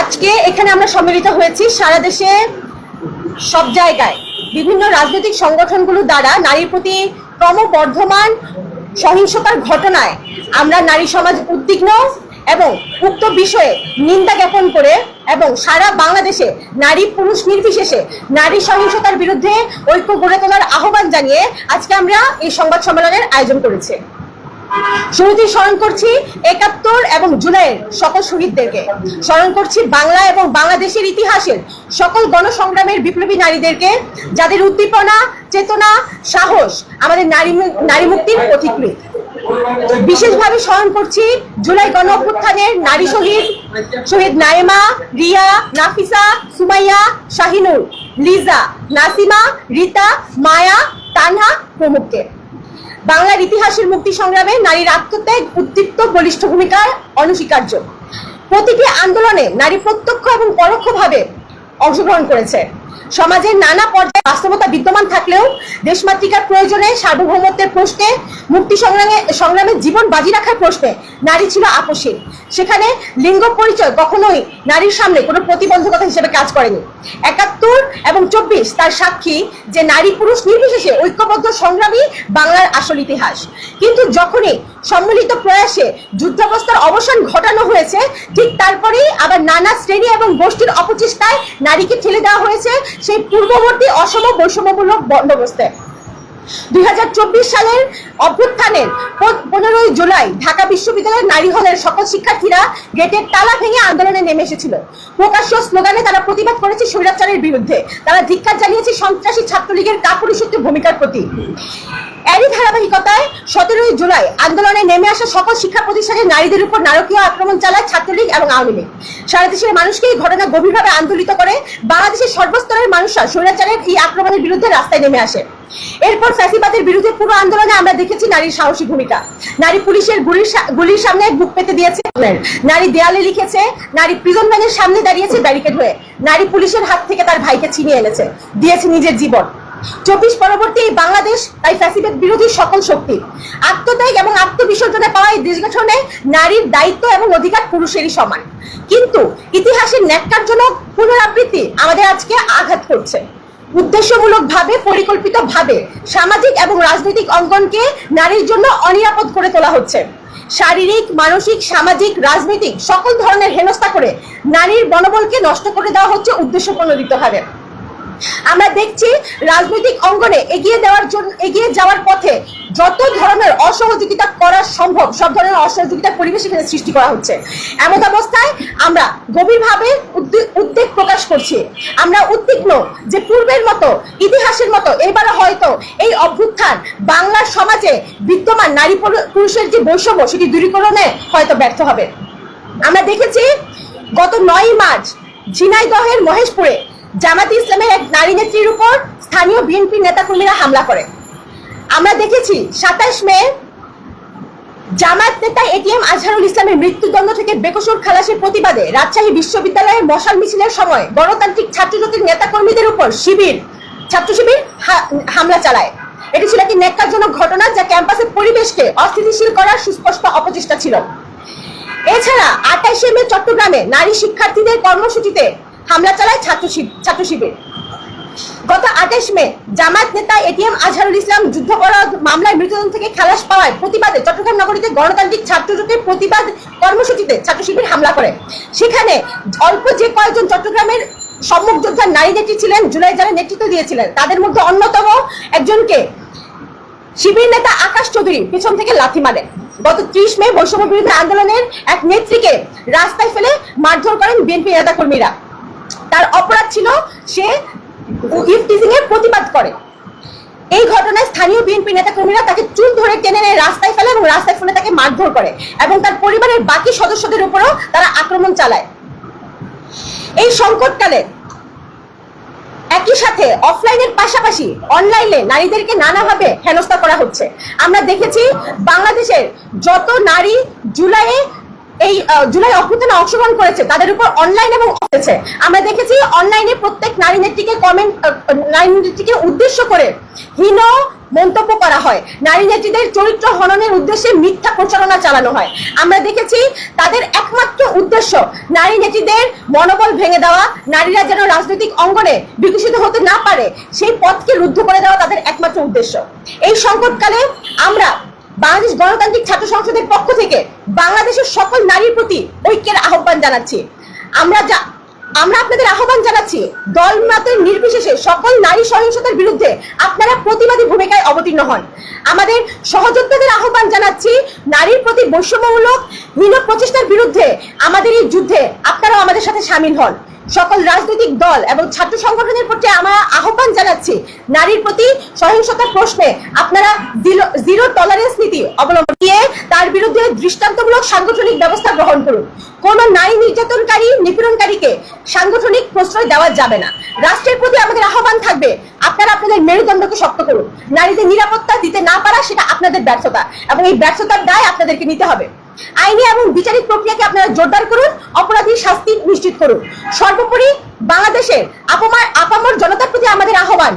আজকে এখানে আমরা সম্মিলিত হয়েছি সারা দেশে সব জায়গায়। বিভিন্ন রাজনৈতিক সংগঠনগুলো দ্বারা নারীর প্রতি ক্রমবর্ধমান সহিংসতার ঘটনায় আমরা নারী সমাজ উদ্বিগ্ন এবং উক্ত বিষয়ে নিন্দা জ্ঞাপন করে এবং সারা বাংলাদেশে নারী পুরুষ নির্বিশেষে নারী সহিংসতার বিরুদ্ধে ঐক্য গড়ে তোলার আহ্বান জানিয়ে আজকে আমরা এই সংবাদ সম্মেলনের আয়োজন করেছি। শুরুতেই স্মরণ করছি একাত্তর এবং জুলাইয়ের সকল শহীদদেরকে। স্মরণ করছি বাংলা এবং বাংলাদেশের ইতিহাসের সকল গণসংগ্রামের বিপ্লবী নারীদেরকে, যাদের উদ্দীপনা, চেতনা, সাহস আমাদের নারী নারী মুক্তির পথিকৃত বিশেষভাবে স্মরণ করছি জুলাই গণ অভ্যুত্থানের নারী শহীদ শহীদ নায়েমা, রিয়া, নাফিসা, সুমাইয়া, শাহিনুর, লিজা, নাসিমা, রীতা, মায়া, তানহা প্রমুখকে। বাংলার ইতিহাসের মুক্তি সংগ্রামে নারীর আত্মত্যাগ উদ্দীপ্ত বলিষ্ঠ ভূমিকার অনস্বীকার্য। প্রতিটি আন্দোলনে নারী প্রত্যক্ষ এবং পরোক্ষভাবে অংশগ্রহণ করেছে। সমাজের নানা পর্যায়ে বাস্তবতা বিদ্যমান থাকলেও দেশমাতৃকার প্রয়োজনে সার্বভৌমত্বের প্রশ্নে, মুক্তি সংগ্রামে সংগ্রামে জীবন বাজি রাখার প্রশ্নে নারী ছিল আপসীন সেখানে লিঙ্গ পরিচয় কখনোই নারীর সামনে কোনো প্রতিবন্ধকতা হিসেবে কাজ করেনি। একাত্তর এবং চব্বিশ তার সাক্ষী যে নারী পুরুষ নির্বিশেষে ঐক্যবদ্ধ সংগ্রামী বাংলার আসল ইতিহাস। কিন্তু যখনই সম্মিলিত প্রয়াসে যুদ্ধাবস্থার অবসান ঘটানো হয়েছে। ঠিক তারপরেই আবার নানা শ্রেণি এবং গোষ্ঠীর অপচেষ্টায় নারীকে ঠেলে দেওয়া হয়েছে। সেই পূর্ববর্তী অসম বৈষম্যমূলক বন্দোবস্তে। দুই হাজার চব্বিশ সালের অভ্যুত্থানের পনেরোই জুলাই ঢাকা বিশ্ববিদ্যালয়ের নারী হলের সকল শিক্ষার্থীরা গেটের তালা ভেঙে আন্দোলনে নেমে এসেছিল। প্রকাশ্য স্লোগানে তারা প্রতিবাদ করেছে স্বৈরাচারের বিরুদ্ধে। তারা ধিক্কার জানিয়েছে সন্ত্রাসী ছাত্রলীগের কাপুরুষত্ব ভূমিকার প্রতি। এরই ধারাবাহিকতায় সতেরোই জুলাই আন্দোলনে নেমে আসা সকল শিক্ষা প্রতিষ্ঠানের নারীদের উপর নারকীয় আক্রমণ চালায় ছাত্রলীগ এবং আওয়ামী লীগ। সারা দেশের মানুষকে এই ঘটনা গভীরভাবে আন্দোলিত করে বাংলাদেশের সর্বস্তরের মানুষরা স্বৈরাচারের এই আক্রমণের বিরুদ্ধে রাস্তায় নেমে আসে। এরপর ফ্যাসিবাদের বিরুদ্ধে পুরো আন্দোলনে আমরা দেখেছি নারীর সাহসী ভূমিকা। নারী পুলিশের গুলির গুলির সামনে বুক পেতে দিয়েছে নারী দেয়ালে লিখেছে, নারী প্রিজন ভ্যানের সামনে দাঁড়িয়েছে ব্যারিকেড হয়ে। নারী পুলিশের হাত থেকে তার ভাইকে ছিনিয়ে এনেছে, দিয়েছে নিজের জীবন। চব্বিশ পরবর্তী এই বাংলাদেশ, তাই ফ্যাসিবাদ বিরোধী সকল শক্তি। আত্মত্যাগ এবং আত্মবিসর্জনে পাওয়া এই দেশ গঠনে নারীর দায়িত্ব এবং অধিকার পুরুষেরই সমান। কিন্তু ইতিহাসের ন্যাক্কারজনক পুনরাবৃত্তি আমাদের আজকে আঘাত করছে। উদ্দেশ্যমূলক পরিকল্পিতভাবে পরিকল্পিত ভাবে সামাজিক এবং রাজনৈতিক অঙ্গনকে নারীর জন্য অনিরাপদ করে তোলা হচ্ছে। শারীরিক, মানসিক, সামাজিক, রাজনৈতিক সকল ধরনের হেনস্থা করে নারীর বনবলকে নষ্ট করে দেওয়া হচ্ছে উদ্দেশ্য প্রণোদিতভাবে আমরা দেখছি রাজনৈতিক অঙ্গনে এগিয়ে দেওয়ার জন্য, এগিয়ে যাওয়ার পথে যত ধরনের অসহযোগিতা করা সম্ভব, সব ধরনের অসহযোগিতা পরিবেশ এখানে সৃষ্টি করা হচ্ছে। এমন অবস্থায় আমরা গভীরভাবে উদ্বে- উদ্বেগ প্রকাশ করছি। আমরা উদ্বিগ্ন যে পূর্বের মতো, ইতিহাসের মতো, এবারে হয়তো এই অভ্যুত্থান বাংলার সমাজে বিদ্যমান নারী পুরু- পুরুষের যে বৈষম্য, সেটি দূরীকরণে হয়তো ব্যর্থ হবে। আমরা দেখেছি গত নয় মার্চ ঝিনাইদহের মহেশপুরে জামাতে ইসলামের এক নারী নেত্রীর উপর স্থানীয় বিএনপি নেতাকর্মীরা হামলা করে। আমরা দেখেছি, সাতাশ মে জামাত নেতা এটিএম আজহারুল ইসলামের মৃত্যুদণ্ড থেকে বেকসুর খালাসের প্রতিবাদে রাজশাহী বিশ্ববিদ্যালয়ে মশাল মিছিলের সময় গণতান্ত্রিক ছাত্রজোটের নেতাকর্মীদের উপর শিবির, ছাত্র শিবির হামলা চালায়। এটি ছিল একটি ন্যাক্কারজনক ঘটনা যা ক্যাম্পাসের পরিবেশকে অস্থিতিশীল করার সুস্পষ্ট অপচেষ্টা ছিল। এছাড়া আঠাইশে মে চট্টগ্রামে নারী শিক্ষার্থীদের কর্মসূচিতে হামলা চালায় ছাত্র ছাত্র শিবির। গত আঠাশ মে জামায়াত নেতা এটিএম আজহারুল ইসলাম যুদ্ধাপরাধ মামলায় মৃত্যুদণ্ড থেকে খালাস পাওয়ায় প্রতিবাদে চট্টগ্রাম নগরীতে গণতান্ত্রিক ছাত্র জোটের প্রতিবাদ কর্মসূচিতে ছাত্র শিবির হামলা করে। সেখানে অল্প যে কয়েকজন চট্টগ্রামের সম্মুখ যোদ্ধার নারী নেত্রী ছিলেন, জুলাই যারা নেতৃত্ব দিয়েছিলেন। তাদের মধ্যে অন্যতম একজনকে শিবির নেতা আকাশ চৌধুরী পিছন থেকে লাথি মারে গত ত্রিশ মে বৈষম্য বিরোধী আন্দোলনের এক নেত্রীকে রাস্তায় ফেলে মারধর করেন বিএনপি নেতা কর্মীরা তার অপরাধ ছিল সে ইফটিজিং এর প্রতিবাদ করে। এই ঘটনায় স্থানীয় বিএনপি নেতাকর্মীরা তাকে চুল ধরে টেনে নিয়ে রাস্তায় ফেলে এবং রাস্তায় ফেলে তাকে মারধর করে এবং তার পরিবারের বাকি সদস্যদের উপরেও তারা আক্রমণ চালায়। এই সংকটকালে একই সাথে অফলাইনের পাশাপাশি অনলাইনে নারীদেরকে নানাভাবে হেনস্থা করা হচ্ছে। আমরা দেখেছি বাংলাদেশের যত নারী জুলাইয়ে এই জুলাই অভ্যুত্থানে অংশগ্রহণ করেছে। তাদের উপর অনলাইন এবং হয়েছে আমরা দেখেছি অনলাইনে প্রত্যেক নারী নেত্রীকে কমেন্ট নারী নেত্রীকে উদ্দেশ্য করে হীন মন্তব্য করা হয়। নারী নেত্রীদের চরিত্র হননের উদ্দেশ্যে মিথ্যা প্রচারণা চালানো হয়। আমরা দেখেছি তাদের একমাত্র উদ্দেশ্য নারী নেত্রীদের মনোবল ভেঙে দেওয়া, নারীরা যেন রাজনৈতিক অঙ্গনে বিকশিত হতে না পারে, সেই পথকে রুদ্ধ করে দেওয়া তাদের একমাত্র উদ্দেশ্য। এই সংকটকালে আমরা বাংলাদেশ গণতান্ত্রিক ছাত্র সংসদের পক্ষ থেকে বাংলাদেশের সকল নারীর প্রতি ঐক্যের আহ্বান জানাচ্ছি। আমরা যা, আমরা আপনাদের আহ্বান জানাচ্ছি দল মতের নির্বিশেষে সকল নারী সহিংসতার বিরুদ্ধে আপনারা প্রতিবাদী ভূমিকায় অবতীর্ণ হন। আমাদের সহযোদ্ধাদের আহ্বান জানাচ্ছি, নারীর প্রতি বৈষম্যমূলক হীন প্রচেষ্টার বিরুদ্ধে আমাদের এই যুদ্ধে আপনারাও আমাদের সাথে সামিল হন। সকল রাজনৈতিক দল এবং ছাত্র সংগঠনের প্রতি আমরা আহ্বান জানাচ্ছি। নারীর প্রতি সহিংসতার প্রশ্নে আপনারা জিরো টলারেন্স নীতি অবলম্বন দিয়ে তার বিরুদ্ধে দৃষ্টান্তমূলক সাংগঠনিক ব্যবস্থা গ্রহণ করুন। কোন নারী নির্যাতনকারী, নিপীড়নকারীকে সাংগঠনিক প্রশ্রয় দেওয়া যাবে না। রাষ্ট্রের প্রতি আমাদের আহ্বান থাকবে, আপনারা আপনাদের মেরুদণ্ডকে শক্ত করুন। নারীদের নিরাপত্তা দিতে না পারা সেটা আপনাদের ব্যর্থতা এবং এই ব্যর্থতার দায় আপনাদেরকে নিতে হবে। আইনি এবং বিচারিক প্রক্রিয়াকে আপনারা জোরদার করুন অপরাধী শাস্তি নিশ্চিত করুন। সর্বোপরি বাংলাদেশের আপামার আপামর জনতার প্রতি আমাদের আহ্বান।